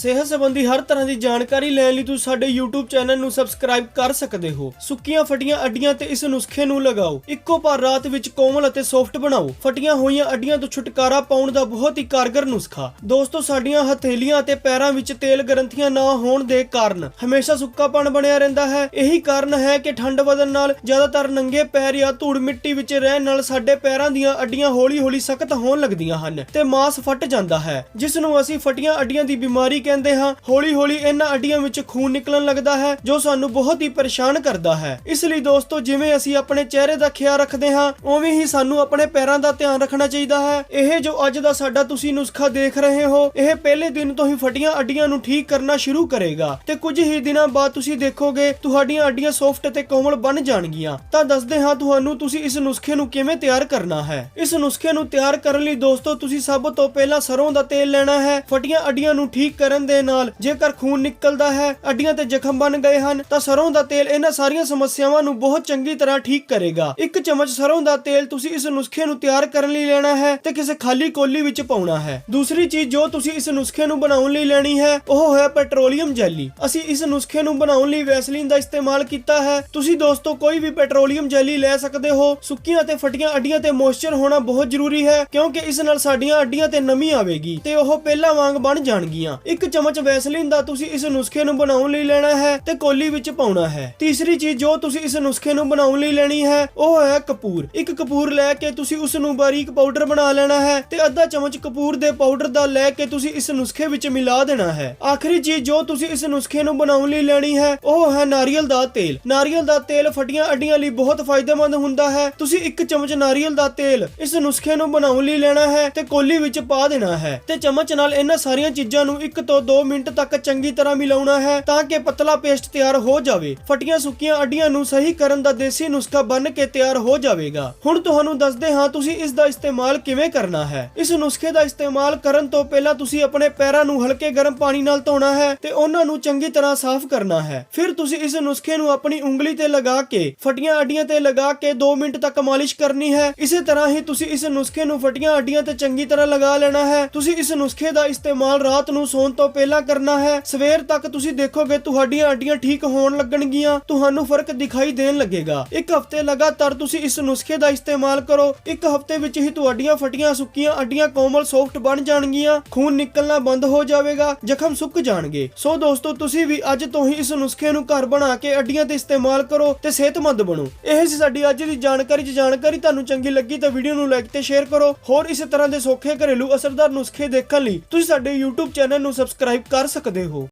ਸਿਹਤ ਸੰਬੰਧੀ ਹਰ ਤਰ੍ਹਾਂ ਦੀ ਜਾਣਕਾਰੀ ਲੈਣ ਲਈ ਤੁਸੀਂ ਸਾਡੇ YouTube ਚੈਨਲ ਨੂੰ ਸਬਸਕ੍ਰਾਈਬ ਕਰ ਸਕਦੇ ਹੋ। ਸੁੱਕੀਆਂ, ਫਟੀਆਂ, ਅੱਡੀਆਂ ਤੇ ਇਸ ਨੁਸਖੇ ਨੂੰ ਲਗਾਓ। ਇੱਕੋ ਪਰ ਰਾਤ ਵਿੱਚ ਕੋਮਲ ਅਤੇ ਸੌਫਟ ਬਣਾਓ। ਫਟੀਆਂ ਹੋਈਆਂ ਅੱਡੀਆਂ ਤੋਂ ਛੁਟਕਾਰਾ ਪਾਉਣ ਦਾ ਬਹੁਤ ਹੀ ਕਾਰਗਰ ਨੁਸਖਾ। ਦੋਸਤੋ, ਸਾਡੀਆਂ ਹਥੇਲੀਆਂ ਅਤੇ ਪੈਰਾਂ ਵਿੱਚ ਤੇਲ ਗ੍ਰੰਥੀਆਂ ਨਾ ਹੋਣ ਦੇ ਕਾਰਨ ਹਮੇਸ਼ਾ ਸੁੱਕਾਪਣ ਬਣਿਆ ਰਹਿੰਦਾ ਹੈ। ਇਹੀ ਕਾਰਨ ਹੈ ਕਿ ਠੰਡ ਵਧਣ ਨਾਲ ਜ਼ਿਆਦਾਤਰ ਨੰਗੇ ਪੈਰ ਜਾਂ ਧੂੜ ਮਿੱਟੀ ਵਿੱਚ ਰਹਿਣ ਨਾਲ ਸਾਡੇ ਪੈਰਾਂ ਦੀਆਂ ਅੱਡੀਆਂ ਹੌਲੀ-ਹੌਲੀ ਸਖਤ ਹੋਣ ਲੱਗਦੀਆਂ ਹਨ ਤੇ ਮਾਸ ਫਟ ਜਾਂਦਾ ਹੈ, ਜਿਸ ਨੂੰ ਅਸੀਂ ਫਟੀਆਂ ਅੱਡੀਆਂ ਦੀ ਬਿਮਾਰੀ ਕਹਿੰਦੇ ਹਾਂ, ਹੌਲੀ-ਹੌਲੀ ਇਹਨਾਂ ਅੱਡੀਆਂ ਵਿੱਚ ਖੂਨ ਨਿਕਲਣ ਲੱਗਦਾ ਹੈ, ਜੋ ਸਾਨੂੰ ਬਹੁਤ ਹੀ ਪਰੇਸ਼ਾਨ ਕਰਦਾ ਹੈ। ਇਸ ਲਈ ਦੋਸਤੋ, ਜਿਵੇਂ ਅਸੀਂ ਆਪਣੇ ਚਿਹਰੇ ਦਾ ਖਿਆਲ ਰੱਖਦੇ ਹਾਂ, ਉਵੇਂ ਹੀ ਸਾਨੂੰ ਆਪਣੇ ਪੈਰਾਂ ਦਾ ਧਿਆਨ ਰੱਖਣਾ ਚਾਹੀਦਾ ਹੈ। ਇਹ ਜੋ ਅੱਜ ਦਾ ਸਾਡਾ ਤੁਸੀਂ ਨੁਸਖਾ ਦੇਖ ਰਹੇ ਹੋ, ਇਹ ਪਹਿਲੇ ਦਿਨ ਤੋਂ ਹੀ ਫਟੀਆਂ ਅੱਡੀਆਂ ਨੂੰ ਠੀਕ ਕਰਨਾ ਸ਼ੁਰੂ ਕਰੇਗਾ। ਤੇ ਕੁਝ ਹੀ ਦਿਨਾਂ ਬਾਅਦ ਤੁਸੀਂ ਦੇਖੋਗੇ, ਤੁਹਾਡੀਆਂ ਅੱਡੀਆਂ ਸੌਫਟ ਤੇ ਕੋਮਲ ਬਣ ਜਾਣਗੀਆਂ। ਤਾਂ ਦੱਸਦੇ ਹਾਂ, ਤੁਹਾਨੂੰ ਤੁਸੀਂ ਇਸ ਨੁਸਖੇ ਨੂੰ ਕਿਵੇਂ ਤਿਆਰ ਕਰਨਾ ਹੈ। ਇਸ ਨੁਸਖੇ ਨੂੰ ਤਿਆਰ ਕਰਨ ਲਈ ਦੋਸਤੋ, ਤੁਸੀਂ ਸਭ ਤੋਂ ਪਹਿਲਾਂ ਸਰੋਂ ਦਾ ਤੇਲ ਲੈਣਾ ਹੈ, ਫਟੀਆਂ ਅੱਡੀਆਂ ਨੂੰ ਠੀਕ ਕਰਨ ਦੇ ਨਾਲ ਜੇਕਰ ਖੂਨ ਨਿਕਲਦਾ ਹੈ, ਅੱਡੀਆਂ ਤੇ ਜ਼ਖਮ ਬਣ ਗਏ ਹਨ, ਤਾਂ ਸਰੋਂ ਦਾ ਤੇਲ ਇਹਨਾਂ ਸਾਰੀਆਂ ਸਮੱਸਿਆਵਾਂ ਨੂੰ ਬਹੁਤ ਚੰਗੀ ਤਰ੍ਹਾਂ ਠੀਕ ਕਰੇਗਾ। ਇੱਕ ਚਮਚ ਸਰੋਂ ਦਾ ਤੇਲ ਤੁਸੀਂ ਇਸ ਨੁਸਖੇ ਨੂੰ ਤਿਆਰ ਕਰਨ ਲਈ ਲੈਣਾ ਹੈ ਤੇ ਕਿਸੇ ਖਾਲੀ ਕੋਲੀ ਵਿੱਚ ਪਾਉਣਾ ਹੈ। ਦੂਸਰੀ ਚੀਜ਼ ਜੋ ਤੁਸੀਂ ਇਸ ਨੁਸਖੇ ਨੂੰ ਬਣਾਉਣ ਲਈ ਲੈਣੀ ਹੈ, ਉਹ ਹੈ ਪੈਟਰੋਲੀਅਮ ਜੈਲੀ। ਅਸੀਂ ਇਸ ਨੁਸਖੇ ਨੂੰ ਬਣਾਉਣ ਲਈ ਵੈਸਲੀਨ ਦਾ ਇਸਤੇਮਾਲ ਕੀਤਾ ਹੈ। ਤੁਸੀਂ ਦੋਸਤੋ, ਕੋਈ ਵੀ ਪੈਟਰੋਲੀਅਮ ਜੈਲੀ ਲੈ ਸਕਦੇ ਹੋ। ਸੁੱਕੀਆਂ ਤੇ ਫਟੀਆਂ ਅੱਡੀਆਂ ਤੇ ਮੋਇਸਚਰ ਹੋਣਾ ਬਹੁਤ ਜ਼ਰੂਰੀ ਹੈ, ਕਿਉਂਕਿ ਇਸ ਨਾਲ ਸਾਡੀਆਂ ਅੱਡੀਆਂ ਤੇ ਨਮੀ ਆਵੇਗੀ ਤੇ ਉਹ ਪਹਿਲਾਂ ਵਾਂਗ ਬਣ ਜਾਣਗੀਆਂ। ਇੱਕ ਚਮਚ ਵੈਸਲੀਨ ਦਾ ਤੁਸੀਂ ਇਸ ਨੁਸਖੇ ਨੂੰ ਬਣਾਉਣ ਲਈ ਲੈਣਾ ਹੈ ਤੇ ਕੋਲੀ ਵਿੱਚ ਪਾਉਣਾ ਹੈ। ਤੀਸਰੀ ਚੀਜ਼ ਜੋ ਤੁਸੀਂ ਇਸ ਨੁਸਖੇ ਨੂੰ ਬਣਾਉਣ ਲਈ ਲੈਣੀ ਹੈ, ਉਹ ਹੈ ਕਪੂਰ। ਇੱਕ ਕਪੂਰ ਲੈ ਕੇ ਤੁਸੀਂ ਉਸ ਨੂੰ ਬਾਰੀਕ ਪਾਊਡਰ ਬਣਾ ਲੈਣਾ ਹੈ ਤੇ ਅੱਧਾ ਚਮਚ ਕਪੂਰ ਦੇ ਪਾਊਡਰ ਦਾ ਲੈ ਕੇ ਤੁਸੀਂ ਇਸ ਨੁਸਖੇ ਵਿੱਚ ਮਿਲਾ ਦੇਣਾ ਹੈ। ਆਖਰੀ ਚੀਜ਼ ਜੋ ਤੁਸੀਂ ਇਸ ਨੁਸਖੇ ਨੂੰ ਬਣਾਉਣ ਲਈ ਲੈਣੀ ਹੈ, ਉਹ ਹੈ ਨਾਰੀਅਲ ਦਾ ਤੇਲ। ਨਾਰੀਅਲ ਦਾ ਤੇਲ ਫਟੀਆਂ ਅੱਡੀਆਂ ਲਈ ਬਹੁਤ ਫਾਇਦੇਮੰਦ ਹੁੰਦਾ ਹੈ। ਤੁਸੀਂ ਇੱਕ ਚਮਚ ਨਾਰੀਅਲ ਦਾ ਤੇਲ ਇਸ ਨੁਸਖੇ ਨੂੰ ਬਣਾਉਣ ਲਈ ਲੈਣਾ ਹੈ ਤੇ ਕੋਲੀ ਵਿੱਚ ਪਾ ਦੇਣਾ ਹੈ ਤੇ ਚਮਚ ਨਾਲ ਇਹਨਾਂ ਸਾਰੀਆਂ ਚੀਜ਼ਾਂ ਨੂੰ ਇੱਕ ਤੋਂ 2 ਮਿੰਟ ਤੱਕ ਚੰਗੀ ਤਰ੍ਹਾਂ ਮਿਲਾਉਣਾ ਹੈ ਤਾਂ ਕਿ ਪਤਲਾ ਪੇਸਟ ਤਿਆਰ ਹੋ ਜਾਵੇ। ਫਟੀਆਂ ਸੁੱਕੀਆਂ ਅੱਡੀਆਂ ਨੂੰ ਸਹੀ ਕਰਨ ਦਾ ਦੇਸੀ ਨੁਸਖਾ ਬਣ ਕੇ ਤਿਆਰ ਹੋ ਜਾਵੇਗਾ। ਹੁਣ ਤੁਹਾਨੂੰ ਦੱਸਦੇ ਹਾਂ ਤੁਸੀਂ ਇਸ ਦਾ ਇਸਤੇਮਾਲ ਕਿਵੇਂ ਕਰਨਾ ਹੈ। ਇਸ ਨੁਸਖੇ ਦਾ ਇਸਤੇਮਾਲ ਕਰਨ ਤੋਂ ਪਹਿਲਾਂ ਤੁਸੀਂ ਆਪਣੇ ਪੈਰਾਂ ਨੂੰ ਹਲਕੇ ਗਰਮ ਪਾਣੀ ਨਾਲ ਧੋਣਾ ਹੈ ਤੇ ਉਹਨਾਂ ਨੂੰ ਚੰਗੀ ਤਰ੍ਹਾਂ ਸਾਫ਼ ਕਰਨਾ ਹੈ। ਫਿਰ ਤੁਸੀਂ ਇਸ ਨੁਸਖੇ ਨੂੰ ਆਪਣੀ ਉਂਗਲੀ ਤੇ ਲਗਾ ਕੇ ਫਟੀਆਂ ਅੱਡੀਆਂ ਤੇ ਲਗਾ ਕੇ 2 ਮਿੰਟ ਤੱਕ ਮਾਲਿਸ਼ ਕਰਨੀ ਹੈ। ਇਸੇ ਤਰ੍ਹਾਂ ਹੀ ਤੁਸੀਂ ਇਸ ਨੁਸਖੇ ਨੂੰ ਫਟੀਆਂ ਅੱਡੀਆਂ ਤੇ ਚੰਗੀ ਤਰ੍ਹਾਂ ਲਗਾ ਲੈਣਾ ਹੈ। ਤੁਸੀਂ ਇਸ ਨੁਸਖੇ ਦਾ ਇਸਤੇਮਾਲ ਰਾਤ ਨੂੰ ਸੌਣ ਤੋਂ ਪਹਿਲਾਂ ਕਰਨਾ ਹੈ। ਸਵੇਰ ਤੱਕ ਤੁਸੀਂ ਦੇਖੋਗੇ ਤੁਹਾਡੀਆਂ ਅੱਡੀਆਂ ਠੀਕ ਹੋਣ ਲੱਗਣਗੀਆਂ। ਤੁਹਾਨੂੰ ਫ਼ਰਕ ਦਿਖਾਈ ਦੇਣ ਲੱਗੇਗਾ। ਇੱਕ ਹਫ਼ਤੇ ਲਗਾਤਾਰ ਤੁਸੀਂ ਇਸ ਨੁਸਖੇ ਦਾ ਇਸਤੇਮਾਲ ਕਰੋ। ਇੱਕ ਹਫ਼ਤੇ ਵਿੱਚ ਹੀ ਤੁਹਾਡੀਆਂ ਫਟੀਆਂ ਸੁੱਕੀਆਂ ਅੱਡੀਆਂ ਕੋਮਲ ਸੌਫਟ ਬਣ ਜਾਣਗੀਆਂ। ਖੂਨ ਨਿਕਲਣਾ ਬੰਦ ਹੋ ਜਾਵੇਗਾ। ਜ਼ਖਮ ਸੁੱਕ ਜਾਣਗੇ। ਸੋ ਦੋਸਤੋ, ਤੁਸੀਂ ਵੀ ਅੱਜ ਤੋਂ ਹੀ ਇਸ ਨੁਸਖੇ ਨੂੰ ਘਰ ਬਣਾ ਕੇ ਅੱਡੀਆਂ ਤੇ ਇਸਤੇਮਾਲ ਕਰੋ ਤੇ ਸਿਹਤਮੰਦ ਬਣੋ। ਇਹ ਸੀ ਸਾਡੀ ਅੱਜ ਦੀ ਜਾਣਕਾਰੀ। ਜੇ ਜਾਣਕਾਰੀ ਤੁਹਾਨੂੰ ਚੰਗੀ ਲੱਗੀ ਤਾਂ ਵੀਡੀਓ ਨੂੰ ਲਾਈਕ ਤੇ ਸ਼ੇਅਰ ਕਰੋ। ਹੋਰ ਇਸੇ ਤਰ੍ਹਾਂ ਦੇ ਸੌਖੇ ਘਰੇਲੂ ਅਸਰਦਾਰ ਨੁਸਖੇ ਦੇਖਣ ਲਈ ਤੁਸੀਂ ਸਾਡੇ YouTube ਚੈਨਲ ਨੂੰ ਸਬਸਕ੍ਰਾਈਬ ਕਰ ਸਕਦੇ ਹੋ।